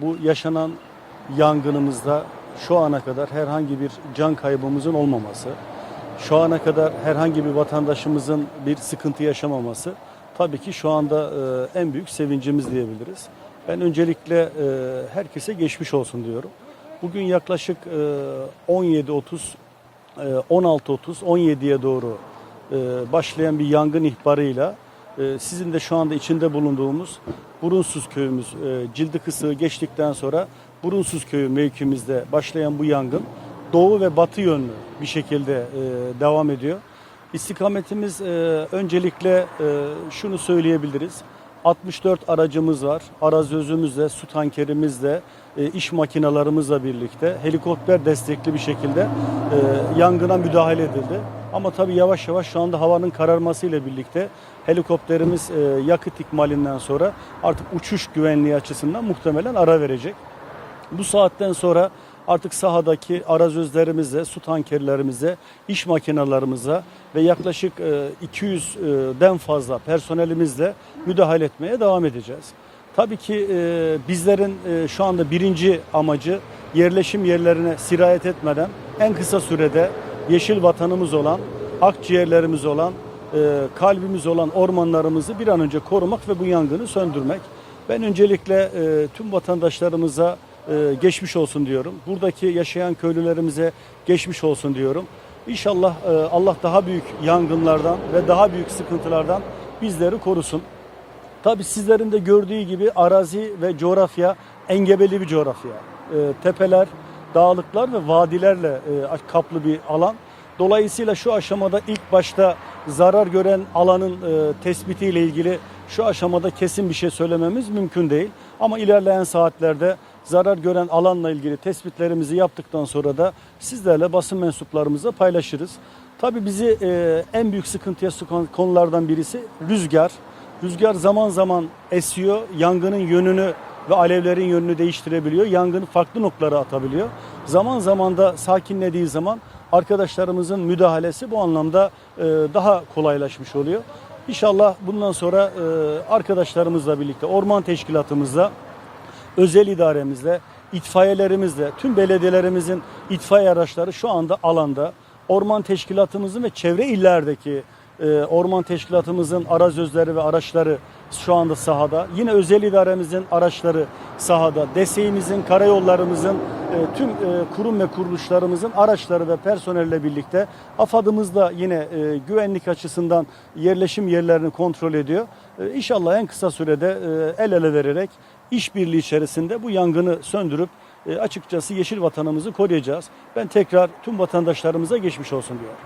Bu yaşanan yangınımızda şu ana kadar herhangi bir can kaybımızın olmaması, şu ana kadar herhangi bir vatandaşımızın bir sıkıntı yaşamaması tabii ki şu anda e, en büyük sevincimiz diyebiliriz. Ben öncelikle e, herkese geçmiş olsun diyorum. Bugün yaklaşık e, 17.30 e, 16.30 17'ye doğru e, başlayan bir yangın ihbarıyla sizin de şu anda içinde bulunduğumuz Burunsuz köyümüz cildi kısığı geçtikten sonra Burunsuz köyü mevkimizde başlayan bu yangın doğu ve batı yönlü bir şekilde e, devam ediyor. İstikametimiz e, öncelikle e, şunu söyleyebiliriz. 64 aracımız var. Arazözümüzle, su tankerimizle, e, iş makinalarımızla birlikte helikopter destekli bir şekilde e, yangına müdahale edildi. Ama tabii yavaş yavaş şu anda havanın kararmasıyla birlikte helikopterimiz e, yakıt ikmalinden sonra artık uçuş güvenliği açısından muhtemelen ara verecek. Bu saatten sonra artık sahadaki arazözlerimizle, su tankerlerimize, iş makinalarımıza ve yaklaşık e, 200'den fazla personelimizle müdahale etmeye devam edeceğiz. Tabii ki e, bizlerin e, şu anda birinci amacı yerleşim yerlerine sirayet etmeden en kısa sürede yeşil vatanımız olan, akciğerlerimiz olan, e, kalbimiz olan ormanlarımızı bir an önce korumak ve bu yangını söndürmek. Ben öncelikle e, tüm vatandaşlarımıza e, geçmiş olsun diyorum. Buradaki yaşayan köylülerimize geçmiş olsun diyorum. İnşallah e, Allah daha büyük yangınlardan ve daha büyük sıkıntılardan bizleri korusun. Tabii sizlerin de gördüğü gibi arazi ve coğrafya engebeli bir coğrafya. E, tepeler, dağlıklar ve vadilerle kaplı bir alan. Dolayısıyla şu aşamada ilk başta zarar gören alanın tespitiyle ilgili şu aşamada kesin bir şey söylememiz mümkün değil. Ama ilerleyen saatlerde zarar gören alanla ilgili tespitlerimizi yaptıktan sonra da sizlerle basın mensuplarımızla paylaşırız. Tabii bizi e, en büyük sıkıntıya sokan konulardan birisi rüzgar. Rüzgar zaman zaman esiyor, yangının yönünü ve alevlerin yönünü değiştirebiliyor. Yangını farklı noktalara atabiliyor. Zaman zaman da sakinlediği zaman arkadaşlarımızın müdahalesi bu anlamda e, daha kolaylaşmış oluyor. İnşallah bundan sonra e, arkadaşlarımızla birlikte, orman teşkilatımızla, özel idaremizle, itfaiyelerimizle, tüm belediyelerimizin itfaiye araçları şu anda alanda. Orman teşkilatımızın ve çevre illerdeki e, orman teşkilatımızın arazözleri ve araçları şu anda sahada. Yine özel idaremizin araçları sahada. DESE'imizin, karayollarımızın, e, tüm e, kurum ve kuruluşlarımızın araçları ve personelle birlikte AFAD'ımız da yine e, güvenlik açısından yerleşim yerlerini kontrol ediyor. E, İnşallah en kısa sürede e, el ele vererek işbirliği içerisinde bu yangını söndürüp e, açıkçası yeşil vatanımızı koruyacağız. Ben tekrar tüm vatandaşlarımıza geçmiş olsun diyorum.